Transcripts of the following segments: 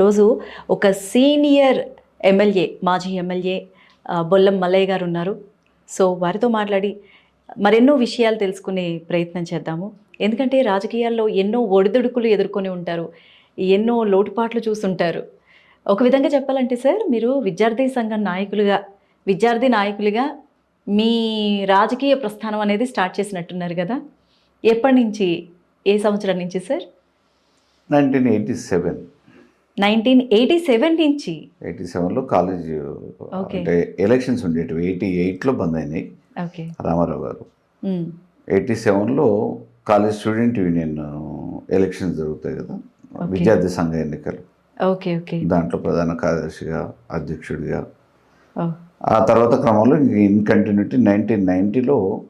రోజు ఒక senior MLA మాజీ ఎమ్మెల్యే బొల్లం మల్లయ్య గారు ఉన్నారు. సో వారితో మాట్లాడి మరెన్నో విషయాలు తెలుసుకునే ప్రయత్నం చేద్దాము. ఎందుకంటే రాజకీయాల్లో ఎన్నో ఒడిదుడుకులు ఎదుర్కొని ఉంటారు. ఎన్నో లోటుపాట్లు చూస్తుంటారు ఒక విధంగా చెప్పాలంటే సార్ మీరు విద్యార్థి సంఘం నాయకులుగా విద్యార్థి నాయకులుగా మీ రాజకీయ ప్రస్థానం అనేది స్టార్ట్ చేసినట్టున్నారు కదా. ఎప్పటి నుంచి ఏ సంవత్సరం నుంచి sir? Nineteen eighty seven. Nineteen eighty seven నుంచి. ఎయిటీ సెవెన్లో కాలేజ్. అంటే ఎలక్షన్స్ ఉండేటివి. ఎయిటీ ఎయిట్లో బంద్ అయినాయి ఓకే. రామారావు గారు. ఎయిటీ సెవెన్లో కాలేజ్ స్టూడెంట్ యూనియన్ ఎలక్షన్స్ జరుగుతాయి కదా. విద్యార్థి సంఘ ఎన్నికలు. Okay okay. దాంట్లో ప్రధాన కార్యదర్శిగా అధ్యక్షుడిగా. ఆ తర్వాత క్రమంలో ఇన్ కంటిన్యూటీ నైన్టీన్ నైంటీలో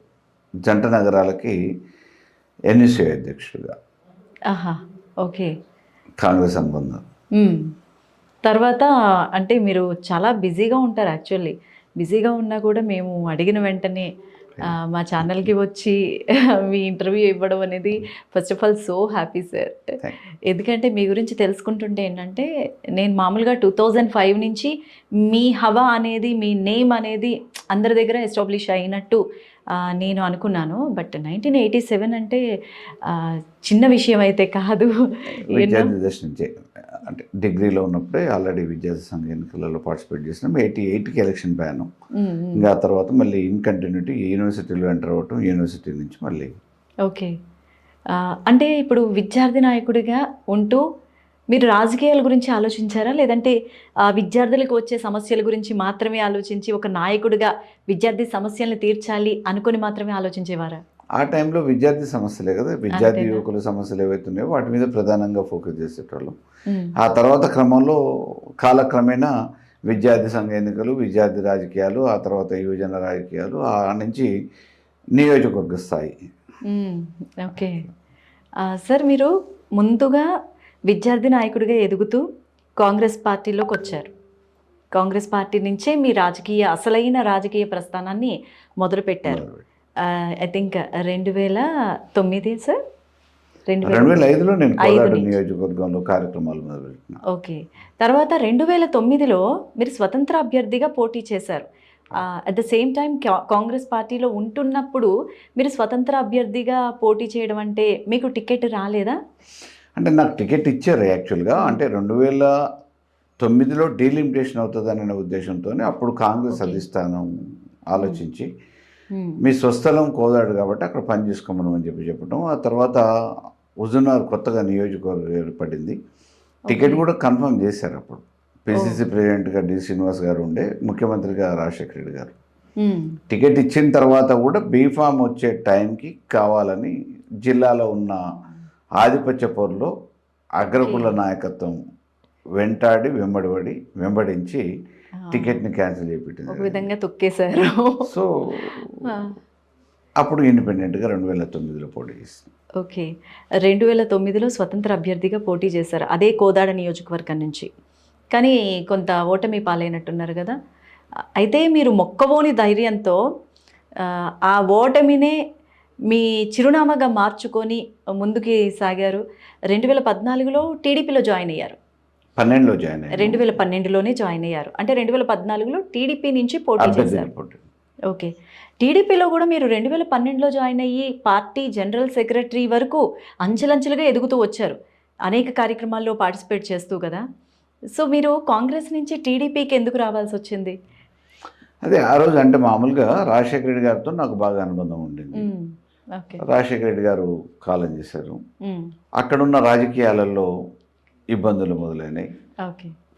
జంట నగరాలకి ఎన్ఎస్ఏ అధ్యక్షుడిగా. ఓకే. కాంగ్రెస్ అనుబంధం. తర్వాత అంటే మీరు చాలా బిజీగా ఉంటారు యాక్చువల్లీ. బిజీగా ఉన్నా కూడా మేము అడిగిన వెంటనే మా ఛానల్కి వచ్చి మీ ఇంటర్వ్యూ ఇవ్వడం అనేది first of all so happy sir. ఎందుకంటే మీ గురించి తెలుసుకుంటుంటే ఏంటంటే నేను మామూలుగా టూ థౌజండ్ ఫైవ్ నుంచి మీ హవా అనేది మీ నేమ్ అనేది అందరి దగ్గర ఎస్టాబ్లిష్ అయినట్టు నేను అనుకున్నాను. బట్ నైన్టీన్ ఎయిటీ సెవెన్ అంటే చిన్న విషయం అయితే కాదు. అంటే డిగ్రీలో ఉన్నప్పుడే ఆల్రెడీ విద్యార్థి సంఘ ఎన్నికలలో పార్టిసిపేట్ చేసినాం. ఎయిటీ ఎయిట్కి ఎలక్షన్ మ్మ్. ఇంకా ఆ తర్వాత మళ్ళీ ఇన్ కంటిన్యూటీ యూనివర్సిటీలో ఎంటర్ అవ్వటం యూనివర్సిటీ నుంచి మళ్ళీ. ఓకే. అంటే ఇప్పుడు విద్యార్థి నాయకుడిగా ఉంటూ మీరు రాజకీయాల గురించి ఆలోచించారా? లేదంటే విద్యార్థులకు వచ్చే సమస్యల గురించి మాత్రమే ఆలోచించి ఒక నాయకుడిగా విద్యార్థి సమస్యలను తీర్చాలి అనుకొని మాత్రమే ఆలోచించేవారా? ఆ టైంలో విద్యార్థి సమస్యలే కదా. విద్యార్థి? యువకుల సమస్యలు ఏవైతున్నాయో వాటి మీద ప్రధానంగా ఫోకస్ చేసేటోళ్ళం. ఆ తర్వాత క్రమంలో కాలక్రమేణా విద్యార్థి సంఘ ఎన్నికలు విద్యార్థి రాజకీయాలు ఆ తర్వాత యువజన రాజకీయాలు ఆ నుంచి నియోజకవర్గ స్థాయి. ఓకే. సార్ మీరు ముందుగా విద్యార్థి నాయకుడిగా ఎదుగుతూ కాంగ్రెస్ పార్టీలోకి వచ్చారు. కాంగ్రెస్ పార్టీ నుంచే మీ రాజకీయ అసలైన రాజకీయ ప్రస్థానాన్ని మొదలుపెట్టారు. ఐ థింక్ రెండు వేల తొమ్మిది సార్ రెండు వేల ఐదులో నేను కోదాడు. నియోజకవర్గంలో కార్యక్రమాలు మొదలుపెట్టిన. ఓకే తర్వాత రెండు వేల తొమ్మిదిలో మీరు స్వతంత్ర అభ్యర్థిగా పోటీ చేశారు. At the same time Congress పార్టీలో ఉంటున్నప్పుడు మీరు స్వతంత్ర అభ్యర్థిగా పోటీ చేయడం అంటే మీకు టికెట్ రాలేదా? అంటే నాకు టికెట్ ఇచ్చారు యాక్చువల్గా. అంటే రెండు వేల తొమ్మిదిలో డీలిమిటేషన్ అవుతుందనే ఉద్దేశంతో అప్పుడు కాంగ్రెస్. అధిష్టానం ఆలోచించి. మీ స్వస్థలం కోదాడు కాబట్టి అక్కడ పని చేసుకోమని అని చెప్పి చెప్పడం ఆ తర్వాత హుజునార్ కొత్తగా నియోజకవర్గం ఏర్పడింది. టికెట్ కూడా కన్ఫర్మ్ చేశారు అప్పుడు. పిసిసి ప్రెసిడెంట్గా డి శ్రీనివాస్ గారు ఉండే ముఖ్యమంత్రిగా రాజశేఖర రెడ్డి గారు. టికెట్ ఇచ్చిన తర్వాత కూడా బీఫామ్ వచ్చే టైంకి కావాలని జిల్లాలో ఉన్న ఆధిపత్య పోరులో అగ్రకుల. నాయకత్వం వెంటాడి వెంబడిపడి వెంబడించి టికెట్ని క్యాన్సిల్ ఒక చేయించింది విధంగా తొక్కేశారు. సో అప్పుడు ఇండిపెండెంట్గా రెండు వేల తొమ్మిదిలో పోటీ చేసింది. ఓకే. రెండు వేల తొమ్మిదిలో స్వతంత్ర అభ్యర్థిగా పోటీ చేశారు. అదే కోదాడ నియోజకవర్గం నుంచి. కానీ కొంత ఓటమి పాలైనట్టున్నారు కదా. అయితే మీరు మొక్కవోని ధైర్యంతో ఆ ఓటమినే మీ చిరునామాగా మార్చుకొని ముందుకి సాగారు. రెండు వేల పద్నాలుగులో టీడీపీలో జాయిన్ అయ్యారు. పన్నెండులో జాయిన్. రెండు వేల పన్నెండులోనే జాయిన్ అయ్యారు. అంటే రెండు వేల పద్నాలుగులో టీడీపీ నుంచి పోటీ చేశారు. ఓకే. టీడీపీలో కూడా మీరు రెండు వేల పన్నెండులో జాయిన్ అయ్యి పార్టీ జనరల్ సెక్రటరీ వరకు అంచెలంచెలుగా ఎదుగుతూ వచ్చారు. అనేక కార్యక్రమాల్లో పార్టిసిపేట్ చేస్తూ కదా. సో మీరు కాంగ్రెస్ నుంచి టీడీపీకి ఎందుకు రావాల్సి వచ్చింది? అదే ఆ రోజు అంటే మామూలుగా రాజశేఖర రెడ్డి గారితో నాకు బాగా అనుబంధం ఉండింది. రాజశేఖర రెడ్డి గారు కాలం చేశారు. అక్కడున్న రాజకీయాలలో ఇబ్బందులు మొదలైనాయి.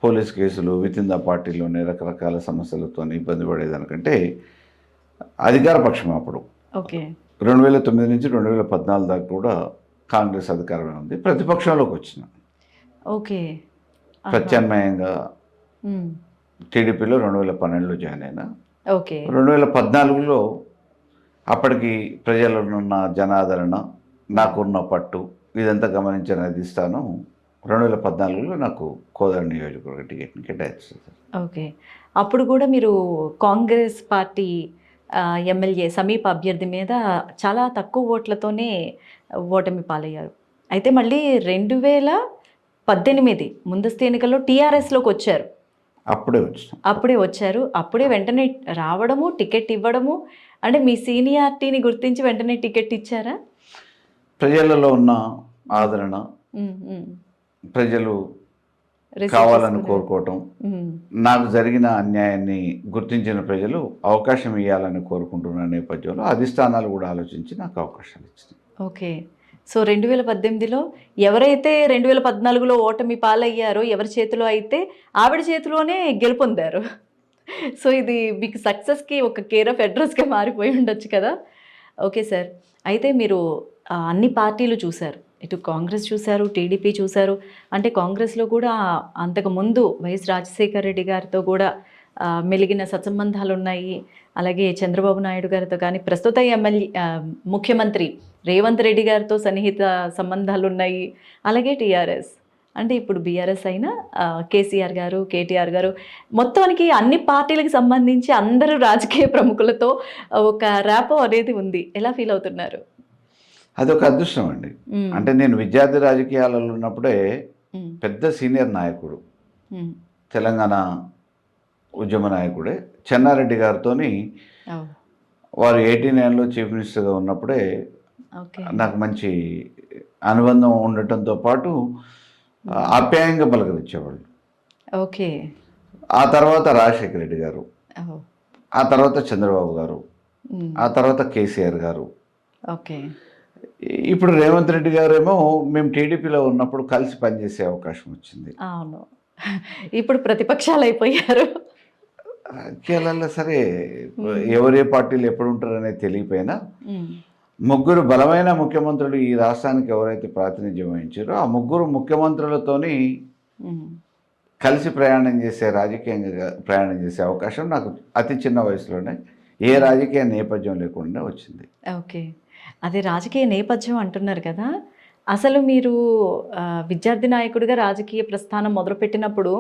పోలీస్ కేసులు విత్ ఇన్ ద పార్టీలోనే రకరకాల సమస్యలతో ఇబ్బంది పడేదానికంటే అధికార పక్షం అప్పుడు. ఓకే. రెండు వేల తొమ్మిది నుంచి రెండు వేల పద్నాలుగు దాకా కూడా కాంగ్రెస్ అధికారమే ఉంది. ప్రతిపక్షంలోకి వచ్చిన ఓకే. ప్రత్యామ్నాయంగా. టీడీపీలో రెండు వేల పన్నెండులో జాయిన్ అయినా. ఓకే. రెండు వేల పద్నాలుగులో అప్పటికి ప్రజల్లో ఉన్న జనాదరణ నాకున్న పట్టు ఇదంతా గమనించిన అధిష్టానం రెండు వేల పద్నాలుగులో నాకు కోదాడు నియోజకవర్గ టికెట్ని కేటాయిస్తుంది ఓకే. అప్పుడు కూడా మీరు కాంగ్రెస్ పార్టీ ఎమ్మెల్యే సమీప అభ్యర్థి మీద చాలా తక్కువ ఓట్లతోనే ఓటమి పాలయ్యారు. అయితే మళ్ళీ రెండు వేల పద్దెనిమిది ముందస్తు ఎన్నికల్లో టీఆర్ఎస్లోకి వచ్చారు. అప్పుడే వచ్చినాం అప్పుడే వచ్చారు. అప్పుడే వెంటనే రావడము టికెట్ ఇవ్వడము అంటే మీ సీనియారిటీని గుర్తించి వెంటనే టికెట్ ఇచ్చారా? ప్రజలలో ఉన్న ఆదరణ. ప్రజలు కావాలని. కోరుకోవటం. నాకు జరిగిన అన్యాయాన్ని గుర్తించిన ప్రజలు అవకాశం ఇవ్వాలని కోరుకుంటున్న నేపథ్యంలో అధిష్టానాలు కూడా ఆలోచించి నాకు అవకాశాలు ఇచ్చింది ఓకే. సో రెండు వేల పద్దెనిమిదిలో ఎవరైతే రెండు వేల పద్నాలుగులో ఓటమి పాలయ్యారో ఎవరి చేతిలో అయితే ఆవిడ చేతిలోనే గెలుపొందారు. సో ఇది మీకు సక్సెస్కి ఒక కేర్ ఆఫ్ అడ్రస్గా మారిపోయి ఉండొచ్చు కదా. Okay sir. అయితే మీరు అన్ని పార్టీలు చూశారు ఇటు కాంగ్రెస్ చూశారు టీడీపీ చూశారు అంటే కాంగ్రెస్లో కూడా అంతకు ముందు వైఎస్ రాజశేఖర రెడ్డి గారితో కూడా మెలిగిన సత్సంబంధాలు ఉన్నాయి అలాగే చంద్రబాబు నాయుడు గారితో కానీ ప్రస్తుత ఎమ్మెల్యే ముఖ్యమంత్రి రేవంత్ రెడ్డి గారితో సన్నిహిత సంబంధాలు ఉన్నాయి అలాగే టీఆర్ఎస్. అంటే ఇప్పుడు బీఆర్ఎస్ అయినా కేసీఆర్ గారు కేటీఆర్ గారు మొత్తానికి అన్ని పార్టీలకు సంబంధించి అందరూ రాజకీయ ప్రముఖులతో ఒక ర్యాపో అనేది ఉంది ఎలా ఫీల్ అవుతున్నారు అదొక అదృష్టం అండి. అంటే నేను విద్యార్థి రాజకీయాలలో ఉన్నప్పుడే. పెద్ద సీనియర్ నాయకుడు. తెలంగాణ ఉద్యమ నాయకుడే చెన్నారెడ్డి గారితో వారు ఎయిటీ నైన్లో చీఫ్ మినిస్టర్గా ఉన్నప్పుడే నాకు మంచి అనుబంధం ఉండటంతో పాటు ఆప్యాయంగా పలకరించేవాళ్ళు. ఓకే. ఆ తర్వాత రాజశేఖర రెడ్డి గారు ఆ తర్వాత చంద్రబాబు గారు. ఆ తర్వాత కేసీఆర్ గారు. ఓకే. ఇప్పుడు రేవంత్ రెడ్డి గారేమో మేము టీడీపీలో ఉన్నప్పుడు కలిసి పనిచేసే అవకాశం వచ్చింది. అవును. ఇప్పుడు ప్రతిపక్షాలు అయిపోయారు. రాజకీయాలలో సరే ఎవరే పార్టీలు ఎప్పుడు ఉంటారనేది తెలియపోయినా. ముగ్గురు బలమైన ముఖ్యమంత్రులు ఈ రాష్ట్రానికి ఎవరైతే ప్రాతినిధ్యం వహించారో ఆ ముగ్గురు ముఖ్యమంత్రులతోని. కలిసి ప్రయాణం చేసే రాజకీయంగా ప్రయాణం చేసే అవకాశం నాకు అతి చిన్న వయసులోనే ఏ రాజకీయ నేపథ్యం లేకుండా వచ్చింది. ఓకే. అదే రాజకీయ నేపథ్యం అంటున్నారు కదా. అసలు మీరు విద్యార్థి నాయకుడిగా రాజకీయ ప్రస్థానం మొదలుపెట్టినప్పుడు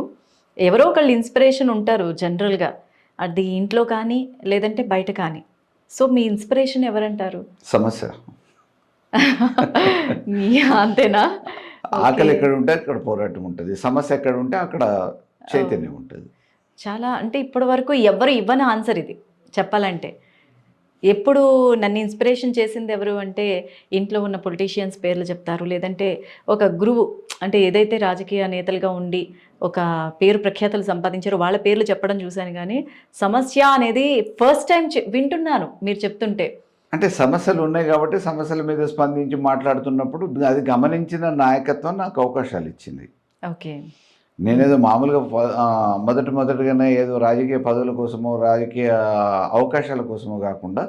ఎవరో ఒకళ్ళు ఇన్స్పిరేషన్ ఉంటారు జనరల్గా. అది ఇంట్లో కానీ లేదంటే బయట కానీ. సో మీ ఇన్స్పిరేషన్ ఎవరంటారు? సమస్య. అంతేనా? ఆకలి. ఎక్కడ ఉంటే అక్కడ పోరాటం ఉంటుంది. సమస్య ఎక్కడ ఉంటే అక్కడ చైతన్యం ఉంటుంది. చాలా అంటే ఇప్పటి వరకు ఎవరు ఇవ్వని ఆన్సర్ ఇది చెప్పాలంటే. ఎప్పుడు నన్ను ఇన్స్పిరేషన్ చేసింది ఎవరు అంటే ఇంట్లో ఉన్న పొలిటీషియన్స్ పేర్లు చెప్తారు. లేదంటే ఒక గురువు అంటే ఏదైతే రాజకీయ నేతలుగా ఉండి ఒక పేరు ప్రఖ్యాతలు సంపాదించారో వాళ్ళ పేర్లు చెప్పడం చూశాను కానీ సమస్య అనేది ఫస్ట్ టైం వింటున్నాను మీరు చెప్తుంటే. అంటే సమస్యలు ఉన్నాయి కాబట్టి సమస్యల మీద స్పందించి మాట్లాడుతున్నప్పుడు అది గమనించిన నాయకత్వం నాకు అవకాశాలు ఇచ్చింది. ఓకే. నేనేదో మామూలుగా మొదటి మొదటిగానే ఏదో రాజకీయ పదవుల కోసమో రాజకీయ అవకాశాల కోసమో కాకుండా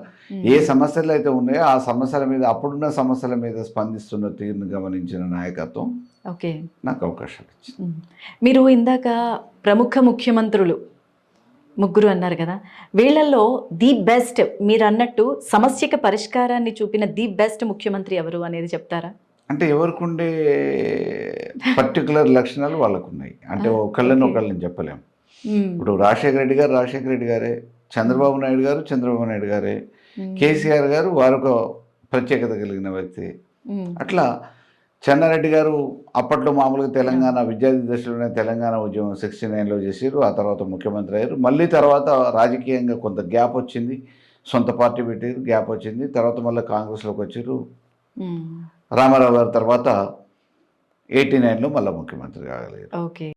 ఏ సమస్యలు అయితే ఉన్నాయో ఆ సమస్యల మీద అప్పుడున్న సమస్యల మీద స్పందిస్తున్న తీరును గమనించిన నాయకత్వం ఓకే. నాకు అవకాశాలు ఇచ్చింది. మీరు ఇందాక ప్రముఖ ముఖ్యమంత్రులు ముగ్గురు అన్నారు కదా వీళ్ళల్లో ది బెస్ట్ మీరు అన్నట్టు సమస్యకి పరిష్కారాన్ని చూపిన ది బెస్ట్ ముఖ్యమంత్రి ఎవరు అనేది చెప్తారా? అంటే ఎవరికి ఉండే పర్టికులర్ లక్షణాలు వాళ్ళకు ఉన్నాయి అంటే ఒకళ్ళని. ఒకళ్ళని చెప్పలేం. ఇప్పుడు రాజశేఖర రెడ్డి గారు రాజశేఖర రెడ్డి గారే చంద్రబాబు నాయుడు గారు చంద్రబాబు నాయుడు గారే. కేసీఆర్ గారు వారొక ప్రత్యేకత కలిగిన వ్యక్తి. అట్లా చెన్నారెడ్డి గారు అప్పట్లో మామూలుగా తెలంగాణ విద్యార్థి దశలోనే తెలంగాణ ఉద్యమం సిక్స్టీ నైన్లో చేసారు ఆ తర్వాత ముఖ్యమంత్రి అయ్యారు మళ్ళీ తర్వాత రాజకీయంగా కొంత గ్యాప్ వచ్చింది సొంత పార్టీ పెట్టారు గ్యాప్ వచ్చింది తర్వాత మళ్ళీ కాంగ్రెస్లోకి వచ్చారు. రామారావు గారి తర్వాత ఎయిటీ నైన్లో మళ్ళీ ముఖ్యమంత్రి కాగలిగారు ఓకే.